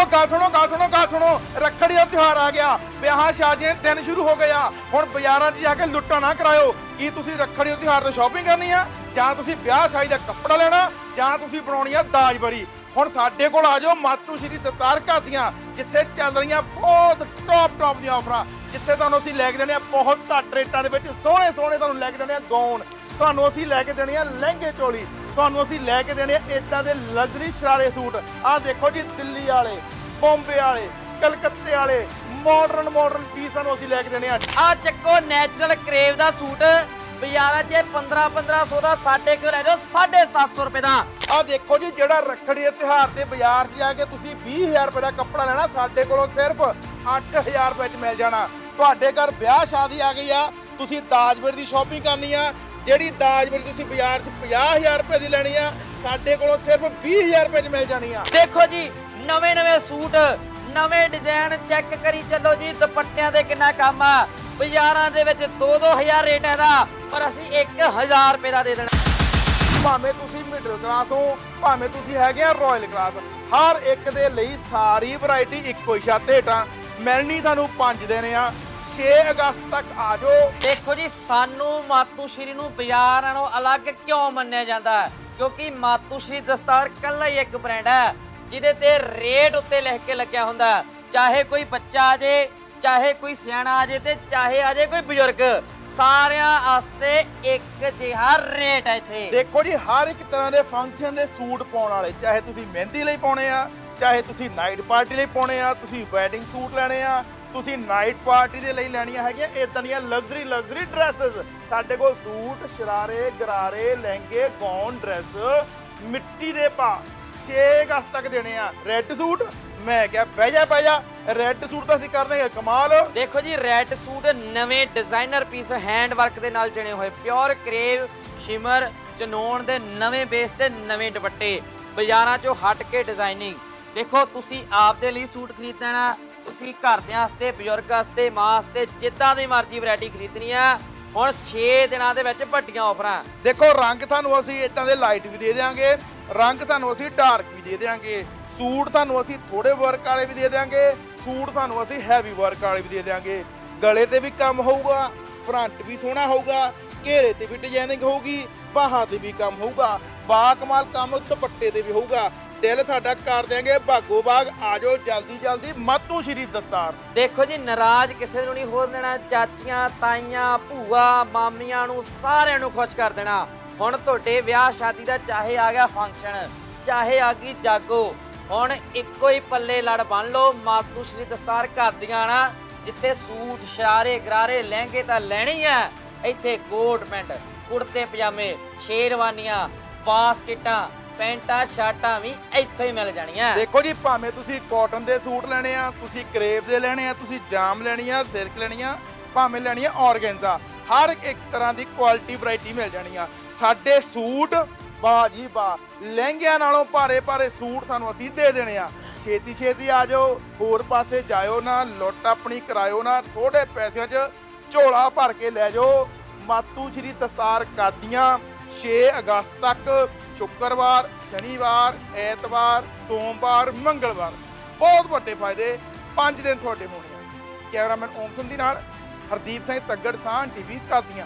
ਉਹ ਗੱਲ ਸੁਣੋ ਗੱਲ ਸੁਣੋ ਗੱਲ ਸੁਣੋ। ਰੱਖੜੀ ਦਾ ਤਿਉਹਾਰ ਆ ਗਿਆ। ਵਿਆਹਾਂ ਸ਼ਾਦੀਆਂ ਦੇ ਦਿਨ ਸ਼ੁਰੂ ਹੋ ਗਏ ਆ। ਹੁਣ ਬਾਜ਼ਾਰਾਂ 'ਚ ਜਾ ਕੇ ਲੁੱਟਾ ਨਾ ਕਰਾਇਓ। ਕੀ ਤੁਸੀਂ ਰੱਖੜੀ ਦੇ ਤਿਉਹਾਰ ਤੇ ਸ਼ਾਪਿੰਗ ਕਰਨੀ ਆ? ਜਾਂ ਤੁਸੀਂ ਵਿਆਹ ਸ਼ਾਦੀ ਦਾ ਕੱਪੜਾ ਲੈਣਾ? ਜਾਂ ਤੁਸੀਂ ਬਣਾਉਣੀ ਆ ਦਾਜਬਰੀ ਹੁਣ ਸਾਡੇ ਕੋਲ ਆ ਜਾਓ ਮਾਤੂ ਸ਼੍ਰੀ ਦਸਤਾਰ ਘਰ ਦੀਆਂ ਜਿੱਥੇ ਚੱਲ ਰਹੀਆਂ ਬਹੁਤ ਟੌਪ ਟੌਪ ਦੀਆਂ ਆਫਰਾਂ ਜਿੱਥੇ ਤੁਹਾਨੂੰ ਅਸੀਂ ਲੈ ਕੇ ਦੇਣੇ ਆ ਬਹੁਤ ਘੱਟ ਰੇਟਾਂ ਦੇ ਵਿੱਚ ਸੋਹਣੇ ਸੋਹਣੇ ਤੁਹਾਨੂੰ ਲੈ ਕੇ ਦੇਣੇ ਆ ਗੌਨ ਤੁਹਾਨੂੰ ਅਸੀਂ ਲੈ ਕੇ ਦੇਣੇ ਆ ਲਹਿੰਗੇ ਚੋਲੀ। ਤੁਹਾਨੂੰ ਅਸੀਂ ਲੈ ਕੇ ਦੇਣੇ ਆ ਇਦਾਂ ਦੇ ਲਗਜ਼ਰੀ ਸ਼ਰਾਰੇ ਸੂਟ। ਆਹ ਦੇਖੋ ਜੀ ਦਿੱਲੀ ਵਾਲੇ ਬੰਬੇ ਵਾਲੇ ਕਲਕੱਤੇ ਵਾਲੇ ਮਾਡਰਨ ਮਾਡਰਨ ਪੀਸ ਤੁਹਾਨੂੰ ਅਸੀਂ ਲੈ ਕੇ ਦੇਣੇ ਆ। ਆ ਚੱਕੋ ਨੈਚੁਰਲ ਕਰੇਵ ਦਾ ਸੂਟ। ਬਾਜ਼ਾਰਾਂ 'ਚ 15 1500 ਦਾ ਸਾਡੇ ਕੋਲ ਲੈ ਜਾਓ 750 ਰੁਪਏ ਦਾ। ਆਹ ਦੇਖੋ ਜੀ ਜਿਹੜਾ ਰੱਖੜੀ ਦੇ ਤਿਉਹਾਰ ਤੇ ਬਾਜ਼ਾਰ 'ਚ ਜਾ ਕੇ ਤੁਸੀਂ 20000 ਰੁਪਏ ਦਾ ਕੱਪੜਾ ਲੈਣਾ ਸਾਡੇ ਕੋਲੋਂ ਸਿਰਫ 8000 ਰੁਪਏ 'ਚ ਮਿਲ ਜਾਣਾ। ਤੁਹਾਡੇ ਘਰ ਵਿਆਹ ਸ਼ਾਦੀ ਆ ਗਈ ਆ ਤੁਸੀਂ ਦਾਜਵਰ ਦੀ ਸ਼ਾਪਿੰਗ ਕਰਨੀ ਆ ਜਿਹੜੀ ਦਾਜਵਰ ਤੁਸੀਂ ਬਾਜ਼ਾਰ 'ਚ 50000 ਰੁਪਏ ਦੀ ਲੈਣੀ ਆ ਸਾਡੇ ਕੋਲੋਂ ਸਿਰਫ 20000 ਰੁਪਏ 'ਚ ਮਿਲ ਜਾਣੀ ਆ। ਦੇਖੋ ਜੀ ਨਵੇਂ ਨਵੇਂ ਸੂਟ ਨਵੇਂ ਡਿਜ਼ਾਈਨ ਚੈੱਕ ਕਰੀ ਚੱਲੋ ਜੀ ਦੁਪੱਟਿਆਂ ਦੇ ਕਿੰਨਾ ਕੰਮ ਆ। ਬਾਜ਼ਾਰਾਂ ਦੇ ਵਿੱਚ 2-2000 ਰੇਟ ਹੈ ਦਾ ਪਰ ਅਸੀਂ 1000 ਰੁਪਏ ਦਾ ਦੇ ਦੇਣਾ। ਭਾਵੇਂ ਤੁਸੀਂ ਮਿਡਲ ਕਲਾਸ ਹੋ ਭਾਵੇਂ ਤੁਸੀਂ ਹੈਗੇ ਆ ਰਾਇਲ ਕਲਾਸ ਹਰ ਇੱਕ ਦੇ ਲਈ ਸਾਰੀ ਵੈਰਾਈਟੀ ਇੱਕੋ ਹੀ ਛੱਤ ਹੇਠਾਂ। ਮਿਲਣੀ ਤੁਹਾਨੂੰ 5 ਦਿਨ ਆ। 6 ਅਗਸਤ ਤੱਕ ਆ ਜਾਓ। ਦੇਖੋ ਜੀ ਸਾਨੂੰ ਮਾਤੂ ਸ਼੍ਰੀ ਨੂੰ ਬਾਜ਼ਾਰਾਂ ਨਾਲੋਂ ਅਲੱਗ ਕਿਉਂ ਮੰਨਿਆ ਜਾਂਦਾ ਹੈ? ਕਿਉਂਕਿ ਮਾਤੂ ਸ਼੍ਰੀ ਦਸਤਾਰ ਕੱਲਾ ਹੀ ਇੱਕ ਬ੍ਰਾਂਡ ਹੈ ਜਿਹਦੇ ਤੇ ਰੇਟ ਉੱਤੇ ਲਿਖ ਕੇ ਲੱਗਿਆ ਹੁੰਦਾ। ਚਾਹੇ ਕੋਈ ਬੱਚਾ ਆ ਜੇ ਚਾਹੇ ਕੋਈ ਸਿਆਣਾ ਆ ਜੇ ਤੇ ਚਾਹੇ ਆ ਜੇ ਕੋਈ ਬਜ਼ੁਰਗ ਸਾਰਿਆਂ ਵਾਸਤੇ ਇੱਕ ਜਿਹਾ ਰੇਟ ਹੈ ਇੱਥੇ। ਦੇਖੋ ਜੀ ਹਰ ਇੱਕ ਤਰ੍ਹਾਂ ਦੇ ਫੰਕਸ਼ਨ ਦੇ ਸੂਟ ਪਾਉਣ ਵਾਲੇ ਚਾਹੇ ਤੁਸੀਂ ਮਹਿੰਦੀ ਲਈ ਪਾਉਣੇ ਆ ਚਾਹੇ ਤੁਸੀਂ ਨਾਈਟ ਪਾਰਟੀ ਲਈ ਪਾਉਣੇ ਆ ਤੁਸੀਂ ਵੈਡਿੰਗ ਸੂਟ ਲੈਣੇ ਆ ਤੁਸੀਂ ਨਾਈਟ ਪਾਰਟੀ ਦੇ ਲਈ ਲੈਣੀਆਂ ਹੈਗੀਆਂ ਇਦਾਂ ਦੀਆਂ ਲਗਜ਼ਰੀ ਲਗਜ਼ਰੀ ਡਰੈਸਸ ਸਾਡੇ ਕੋਲ ਸੂਟ, ਸ਼ਰਾਰੇ, ਗਰਾਰੇ, ਲਹਿੰਗੇ ਗੌਨ ਡਰੈਸ ਮਿੱਟੀ ਦੇ ਪਾ 6 ਅਗਸਤ ਤੱਕ ਦੇਣੇ ਆ। ਰੈੱਡ ਸੂਟ ਮੈਂ ਕਿਹਾ ਬਹਿ ਜਾ ਬਹਿ ਜਾ। ਰੈੱਡ ਸੂਟ ਤਾਂ ਅਸੀਂ ਕਰਨੇ ਆ, ਕਮਾਲ। ਦੇਖੋ ਜੀ ਰੈੱਡ ਸੂਟ ਨਵੇਂ ਡਿਜ਼ਾਈਨਰ ਪੀਸ ਹੈਂਡ ਵਰਕ ਦੇ ਨਾਲ ਜਣੇ ਹੋਏ। ਪਿਓਰ ਕਰੇਵ ਸ਼ਿਮਰ ਚਨੋਣ ਦੇ ਨਵੇਂ ਬੇਸ ਤੇ ਨਵੇਂ ਦੁਪੱਟੇ। ਬਾਜ਼ਾਰਾਂ ਚੋਂ ਹਟ ਕੇ ਡਿਜ਼ਾਈਨਿੰਗ ਦੇਖੋ, ਤੁਸੀਂ ਆਪ ਦੇ ਲਈ ਸੂਟ ਖਰੀਦਣਾ ਤੁਸੀਂ ਘਰਦਿਆਂ ਵਾਸਤੇ, ਬਜ਼ੁਰਗ ਵਾਸਤੇ, ਮਾਂ ਵਾਸਤੇ ਜਿੱਦਾਂ ਦੀ ਮਰਜ਼ੀ ਵੈਰਾਈਟੀ ਖਰੀਦਣੀ ਆ। ਹੁਣ 6 ਦਿਨਾਂ ਦੇ ਵਿੱਚ ਵੱਡੀਆਂ ਆਫਰਾਂ ਦੇਖੋ, ਰੰਗ ਤੁਹਾਨੂੰ ਅਸੀਂ ਇਦਾਂ ਦੇ ਲਾਈਟ ਵੀ ਦੇ ਦੇਵਾਂਗੇ ਰੰਗ ਤੁਹਾਨੂੰ ਅਸੀਂ ਡਾਰਕ ਵੀ ਦੇ ਦੇਵਾਂਗੇ ਸੂਟ ਤੁਹਾਨੂੰ ਅਸੀਂ ਥੋੜੇ ਵਰਕ ਵਾਲੇ ਵੀ ਦੇ ਦੇਵਾਂਗੇ ਸੂਟ ਤੁਹਾਨੂੰ ਅਸੀਂ ਹੈਵੀ ਵਰਕ ਵਾਲੇ ਵੀ ਦੇ ਦੇਵਾਂਗੇ ਗਲੇ ਤੇ ਵੀ ਕੰਮ ਹੋਊਗਾ ਫਰੰਟ ਵੀ ਸੋਹਣਾ ਹੋਊਗਾ, ਘੇਰੇ ਤੇ ਵੀ ਡਿਜ਼ਾਈਨਿੰਗ ਹੋਊਗੀ, ਬਾਹਾਂ ਤੇ ਵੀ ਕੰਮ ਹੋਊਗਾ ਬਾ ਕਮਾਲ ਕੰਮ ਦੁਪੱਟੇ ਤੇ ਵੀ ਹੋਊਗਾ। ਦਿਲ ਤੁਹਾਡਾ ਕਰ ਦਿਆਂਗੇ। ਭਾਗੋ ਬਾਗ, ਆਜੋ ਜਲਦੀ ਜਲਦੀ। ਮਾਤੂ ਸ਼੍ਰੀ ਦਸਤਾਰ। ਦੇਖੋ ਜੀ, ਨਾਰਾਜ਼ ਕਿਸੇ ਨੂੰ ਨਹੀਂ ਹੋ ਦੇਣਾ। ਚਾਚੀਆਂ, ਤਾਈਆਂ, ਭੂਆ, ਮਾਮੀਆਂ ਨੂੰ ਸਾਰਿਆਂ ਨੂੰ ਖੁਸ਼ ਕਰ ਦੇਣਾ। ਹੁਣ ਤੁਹਾਡੇ ਵਿਆਹ, ਸ਼ਾਦੀ ਦਾ ਚਾਹੇ ਆ ਗਿਆ ਫੰਕਸ਼ਨ ਚਾਹੇ ਆ ਗਈ ਜਾਗੋ। ਹੁਣ ਇੱਕੋ ਹੀ ਪੱਲੇ ਲੜ ਬੰਨ ਲਓ। ਮਾਤੂ ਸ਼੍ਰੀ ਦਸਤਾਰ ਘਰ ਦੀਆਂ ਨਾ, ਜਿੱਥੇ ਸੂਟ, ਸ਼ਰਾਰੇ, ਗਰਾਰੇ, ਲਹਿੰਗੇ ਤਾਂ ਲੈਣੇ ਹੀ ਆ। ਇੱਥੇ ਕੋਟ ਪੈਂਟ ਕੁੜਤੇ, ਪਜਾਮੇ, ਸ਼ੇਰਵਾਨੀਆਂ, ਬਾਸਕਟਾਂ ਪੈਂਟਾਂ, ਸ਼ਰਟਾਂ ਵੀ ਇੱਥੋਂ ਹੀ ਮਿਲ ਜਾਣੀਆਂ। ਦੇਖੋ ਜੀ, ਭਾਵੇਂ ਤੁਸੀਂ ਕਾਟਨ ਦੇ ਸੂਟ ਲੈਣੇ ਆ, ਤੁਸੀਂ ਕਰੇਪ ਦੇ ਲੈਣੇ ਆ, ਤੁਸੀਂ ਜਾਮ ਲੈਣੀ ਆ ਸਿਲਕ ਲੈਣੀ ਆ ਭਾਵੇਂ ਲੈਣੀ ਆ ਆਰਗੈਂਜ਼ਾ ਹਰ ਇੱਕ ਤਰ੍ਹਾਂ ਦੀ ਕੁਆਲਿਟੀ ਵੈਰਾਈਟੀ ਮਿਲ ਜਾਣੀ ਆ ਸਾਡੇ ਸੂਟ, ਵਾਹ ਜੀ ਵਾਹ, ਲਹਿੰਗਿਆਂ ਨਾਲੋਂ ਭਾਰੇ ਭਾਰੇ ਸੂਟ ਤੁਹਾਨੂੰ ਅਸੀਂ ਦੇ ਦੇਣੇ ਆ। ਛੇਤੀ ਛੇਤੀ ਆ ਜਾਓ, ਹੋਰ ਪਾਸੇ ਜਾਇਓ ਨਾ, ਲੁੱਟ ਆਪਣੀ ਕਰਾਇਓ ਨਾ ਥੋੜੇ ਪੈਸਿਆਂ 'ਚ ਝੋਲਾ ਭਰ ਕੇ ਲੈ ਜਾਓ। ਮਾਤੂ ਸ਼੍ਰੀ ਦਸਤਾਰ ਕਾਦੀਆਂ 6 ਅਗਸਤ ਤੱਕ ਸ਼ੁੱਕਰਵਾਰ, ਸ਼ਨੀਵਾਰ, ਐਤਵਾਰ, ਸੋਮਵਾਰ, ਮੰਗਲਵਾਰ। ਬਹੁਤ ਵੱਡੇ ਫਾਇਦੇ 5 ਦਿਨ ਤੁਹਾਡੇ ਹੋਣੇ ਕੈਮਰਾਮੈਨ ਓਮ ਸਿੰਘ ਦੀ ਨਾਲ ਹਰਦੀਪ ਸਿੰਘ ਤੱਗੜ ਸਾਹ ਟੀਵੀ, ਕਾਦੀਆਂ।